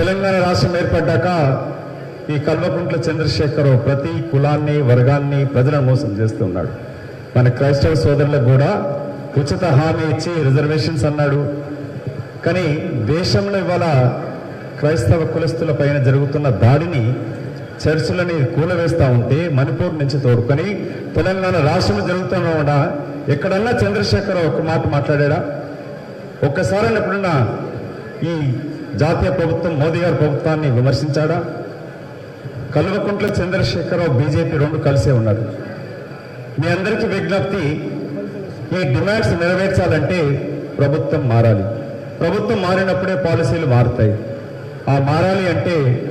తెలంగాణ రాష్ట్రం ఏర్పడ్డాక ఈ కల్వకుంట్ల చంద్రశేఖరరావు ప్రతి కులాన్ని వర్గాన్ని ప్రజలను మోసం చేస్తున్నాడు మన క్రైస్తవ సోదరులకు కూడా ఉచిత హామీ ఇచ్చి రిజర్వేషన్స్ అన్నాడు. కానీ దేశంలో ఇవాళ క్రైస్తవ కులస్తుల పైన జరుగుతున్న దాడిని చర్చలని కూలవేస్తూ ఉంటే మణిపూర్ నుంచి తోడుకొని తెలంగాణ రాష్ట్రంలో జరుగుతున్న కూడా ఎక్కడన్నా చంద్రశేఖర్ ఒక మాట మాట్లాడా ఒక్కసారి ఎప్పుడన్నా ఈ జాతీయ ప్రభుత్వం మోదీ గారి ప్రభుత్వాన్ని విమర్శించాడా? కల్వకుంట్ల చంద్రశేఖరరావు బీజేపీ రెండు కలిసే ఉన్నారు మీ అందరికీ విజ్ఞప్తి ఈ డిమాండ్స్ నెరవేర్చాలంటే ప్రభుత్వం మారాలి. ప్రభుత్వం మారినప్పుడే పాలసీలు మారుతాయి. ఆ మారాలి అంటే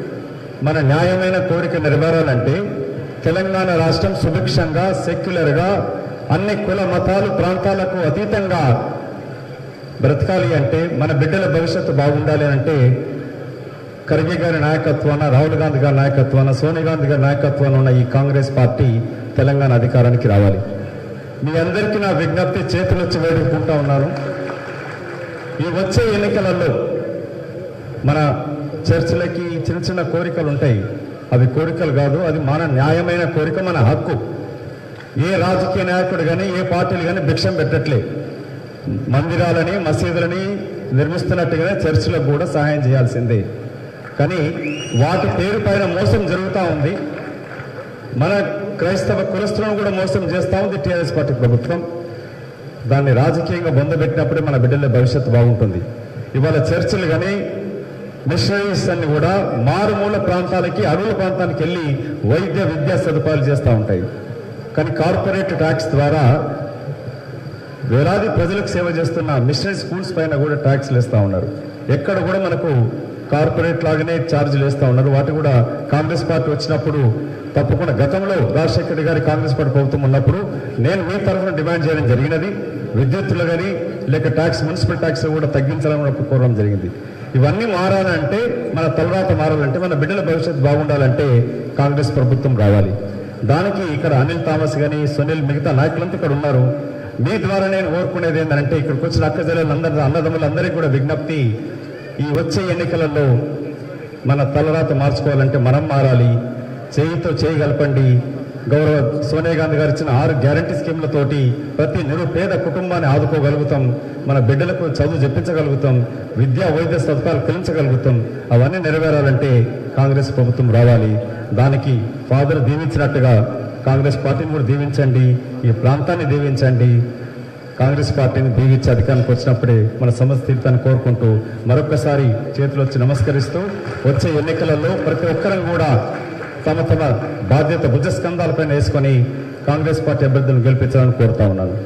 మన న్యాయమైన కోరిక నెరవేరాలంటే తెలంగాణ రాష్ట్రం సుభిక్షంగా సెక్యులర్గా అన్ని కుల మతాలు ప్రాంతాలకు అతీతంగా బ్రతకాలి అంటే మన బిడ్డల భవిష్యత్తు బాగుండాలి అంటే ఖర్గే గారి నాయకత్వాన రాహుల్ గాంధీ గారి నాయకత్వాన సోనియా గాంధీ గారి నాయకత్వాన ఉన్న ఈ కాంగ్రెస్ పార్టీ తెలంగాణ అధికారానికి రావాలి. మీ అందరికీ నా విజ్ఞప్తి చేతులు వచ్చి వేడుకుంటా ఉన్నాను. ఈ వచ్చే ఎన్నికలలో మన చర్చలకి చిన్న చిన్న కోరికలు ఉంటాయి. అవి కోరికలు కాదు అది మన న్యాయమైన కోరిక మన హక్కు. ఏ రాజకీయ నాయకుడు కానీ ఏ పార్టీలు కానీ భిక్షం పెట్టట్లే. మందిరాలని మసీదులని నిర్మిస్తున్నట్టుగానే చర్చిలకు కూడా సహాయం చేయాల్సిందే. కానీ వాటి పేరు పైన మోసం జరుగుతూ ఉంది. మన క్రైస్తవ కులస్తులను కూడా మోసం చేస్తూ ఉంది టీఆర్ఎస్ పార్టీ ప్రభుత్వం. దాన్ని రాజకీయంగా బొందబెట్టినప్పుడే మన బిడ్డల భవిష్యత్తు బాగుంటుంది. ఇవాళ చర్చిలు కానీ మిషనరీస్ అన్ని కూడా మారుమూల ప్రాంతాలకి అడవుల ప్రాంతానికి వెళ్ళి వైద్య విద్యా సదుపాయాలు చేస్తూ ఉంటాయి. కానీ కార్పొరేట్ ట్యాక్స్ ద్వారా వేలాది ప్రజలకు సేవ చేస్తున్న మిషనరీ స్కూల్స్ పైన కూడా ట్యాక్స్లు వేస్తూ ఉన్నారు. ఎక్కడ కూడా మనకు కార్పొరేట్ లాగానే ఛార్జీలు వేస్తూ ఉన్నారు. వాటి కూడా కాంగ్రెస్ పార్టీ వచ్చినప్పుడు తప్పకుండా గతంలో రాజశేఖర్ గారి కాంగ్రెస్ పార్టీ ప్రభుత్వం ఉన్నప్పుడు నేను మీ తరఫున డిమాండ్ చేయడం జరిగినది. విద్యుత్తులు కానీ లేక ట్యాక్స్ మున్సిపల్ ట్యాక్స్ కూడా తగ్గించాలని కోరడం జరిగింది. ఇవన్నీ మారాలంటే మన తలరాత మారాలంటే మన బిడ్డల భవిష్యత్తు బాగుండాలంటే కాంగ్రెస్ ప్రభుత్వం రావాలి. దానికి ఇక్కడ అనిల్ థామస్ కానీ సునీల్ మిగతా నాయకులంతా ఇక్కడ ఉన్నారు. మీ ద్వారా నేను కోరుకునేది ఏంటంటే ఇక్కడికి వచ్చిన అక్క అందరి అన్నదమ్ములందరికీ కూడా విజ్ఞప్తి ఈ వచ్చే ఎన్నికలలో మన తలరాత మార్చుకోవాలంటే మనం మారాలి. చేయితో చేయగలపండి గౌరవ సోనియా గాంధీ గారు ఇచ్చిన ఆరు గ్యారంటీ స్కీమ్లతోటి ప్రతి నిరుపేద కుటుంబాన్ని ఆదుకోగలుగుతాం. మన బిడ్డలకు చదువు చెప్పించగలుగుతాం. విద్యా వైద్య సదుపాయాలు కలిగించగలుగుతాం అవన్నీ నెరవేరాలంటే కాంగ్రెస్ ప్రభుత్వం రావాలి. దానికి ఫాదర్ దీవించినట్టుగా కాంగ్రెస్ పార్టీని కూడా దీవించండి ఈ ప్రాంతాన్ని దీవించండి. కాంగ్రెస్ పార్టీని దీవించి అధికారానికి వచ్చినప్పుడే మన సమస్య తీర్థాన్ని కోరుకుంటూ మరొకసారి చేతులు వచ్చి నమస్కరిస్తూ వచ్చే ఎన్నికలలో ప్రతి ఒక్కరం కూడా తమ తమ బాధ్యత భుజస్కంధాలపైన వేసుకొని కాంగ్రెస్ పార్టీ అభ్యర్థులను గెలిపించాలని కోరుతా ఉన్నాను.